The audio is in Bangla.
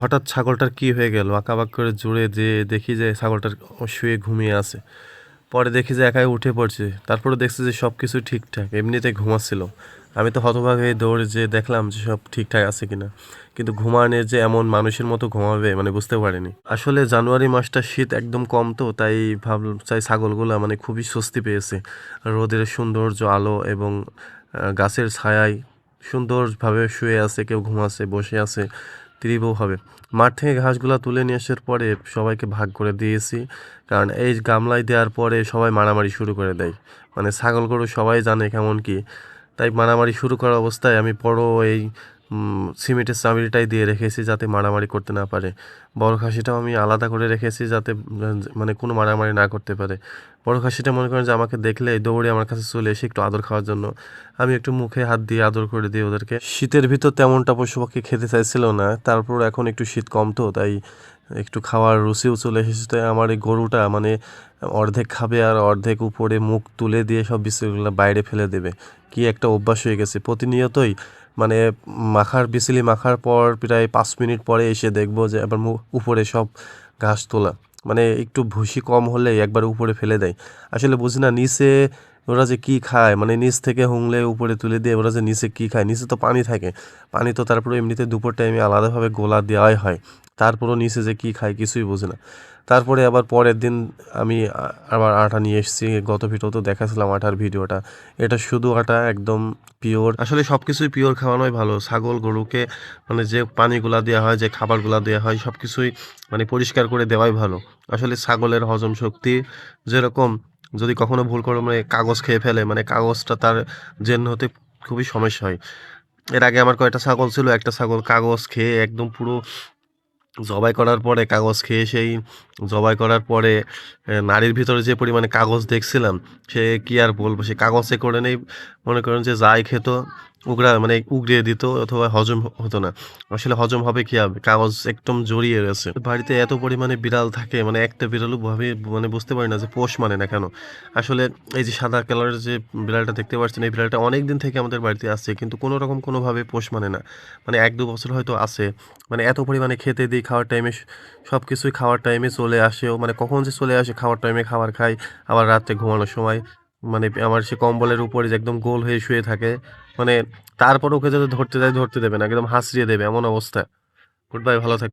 হঠাৎ ছাগলটার কি হয়ে গেল? আঁকাবাক করে জুড়ে যে দেখি যে ছাগলটার শুয়ে ঘুমিয়ে আছে। পরে দেখি যে একাই উঠে পড়ছে। তারপরে দেখছি যে সব কিছু ঠিকঠাক, এমনিতে ঘুমাচ্ছিল। আমি তো হতভাগ হয়ে দৌড়ে যে দেখলাম যে সব ঠিকঠাক আছে কিনা। কিন্তু ঘুমানোর যে এমন মানুষের মতো ঘুমাবে মানে বুঝতে পারিনি। আসলে জানুয়ারি মাসটা শীত একদম কম তো, তাই ভাব চাই ছাগলগুলো মানে খুবই স্বস্তি পেয়েছে। রোদের সৌন্দর্য, আলো এবং গাছের ছায়ায় সুন্দরভাবে শুয়ে আছে, কেউ ঘুমাচ্ছে, বসে আছে। তীব্রভাবে মাঠ থেকে ঘাসগুলো তুলে নিয়ে আসার পরে সবাইকে ভাগ করে দিয়েছি। কারণ এই গামলায় দেওয়ার পরে সবাই মারামারি শুরু করে দেয়। মানে ছাগল গরু সবাই জানে কেমন কি। তাই মারামারি শুরু করা অবস্থায় আমি বড় এই সিমেন্টের চাবিটাই দিয়ে রেখেছি যাতে মারামারি করতে না পারে। বড় খাসিটাও আমি আলাদা করে রেখেছি যাতে মানে কোনো মারামারি না করতে পারে। বড় খাসিটা মনে করেন যে আমাকে দেখলে দৌড়ে আমার কাছে চলে এসে একটু আদর খাওয়ার জন্য আমি একটু মুখে হাত দিয়ে আদর করে দিই ওদেরকে। শীতের ভিতর তেমনটা পশু পাখি খেতে চাইছিল না, তারপর এখন একটু শীত কম তো, তাই একটু খাওয়ার রুচিও চলে এসেছে। তাই আমার এই গরুটা মানে অর্ধেক খাবে আর অর্ধেক উপরে মুখ তুলে দিয়ে সব বিস্কুটগুলো বাইরে ফেলে দেবে। কি একটা অভ্যাস হয়ে গেছে। প্রতিনিয়তই মানে মাখার, বিসিলি মাখার পর প্রায় পাঁচ মিনিট পরে এসে দেখব যে আবার উপরে সব ঘাস তোলা। মানে একটু ভুসি কম হলে একবার উপরে ফেলে দেয়। আসলে বুঝি না, নিচে ওরা যে কী খায় মানে নিচ থেকে হুংলে উপরে তুলে দিয়ে ওরা যে নিচে কী খায়, নিচে তো পানি থাকে। পানি তো তারপরে এমনিতে দুপুর টাইমে আলাদাভাবে গোলা দেওয়াই হয়। তারপরও নিচে যে কি খায়, কিছুই বুঝি না। তারপরে আবার পরের দিন আমি আবার আটা নিয়ে এসেছি, গত ভিডিও তো দেখাছিলাম আটার ভিডিওটা। এটা শুধু আটা, একদম পিওর আসলে সব কিছুই পিওর খাওয়ানোই ভালো। ছাগল, গরুকে মানে যে পানিগুলা দেওয়া হয়, যে খাবারগুলা দেওয়া হয় সব কিছুই মানে পরিষ্কার করে দেওয়াই ভালো। আসলে ছাগলের হজম শক্তি যেরকম, যদি কখনো ভুল করে মানে কাগজ খেয়ে ফেলে মানে কাগজটা তার জেন হতে খুবই সমস্যা হয়। এর আগে আমার কয়েকটা ছাগল ছিল, একটা ছাগল কাগজ খেয়ে একদম পুরো জবাই করার পরে কাগজ খেয়ে সেই জবাই করার পরে নারীর ভিতরে যে পরিমাণে কাগজ দেখছিলাম, সে কি আর বলব? সে কাগজে করে নেই, মনে করেন যে যাই খেত উগড়া মানে উগড়িয়ে দিত অথবা হজম হতো না। আসলে হজম হবে কি হবে কাগজ একদম জড়িয়ে রয়েছে। বাড়িতে এত পরিমাণে বিড়াল থাকে মানে একটা বিড়ালও ভাবে মানে বুঝতে পারি না যে পোষ মানে না কেন। আসলে এই যে সাদা কালারের যে বিড়ালটা দেখতে পাচ্ছেন, এই বিড়ালটা অনেক দিন থেকে আমাদের বাড়িতে আসছে, কিন্তু কোনো রকম কোনোভাবে পোষ মানে না। মানে এক দু বছর হয়তো আছে। মানে এত পরিমাণে খেতে দিই, খাওয়ার টাইমে সব কিছুই খাওয়ার টাইমে চলে আসেও মানে কখন যে চলে আসে, খাওয়ার টাইমে খাবার খাই, আবার রাত্রে ঘুমানোর সময়। মানে আমার সে কম্বলের উপরে যে একদম গোল হয়ে শুয়ে থাকে মানে তারপর ওকে যদি ধরতে যায় ধরতে দেবে না, একদম হাসড়িয়ে দেবে, এমন অবস্থা। গুড বাই ভালো থাক।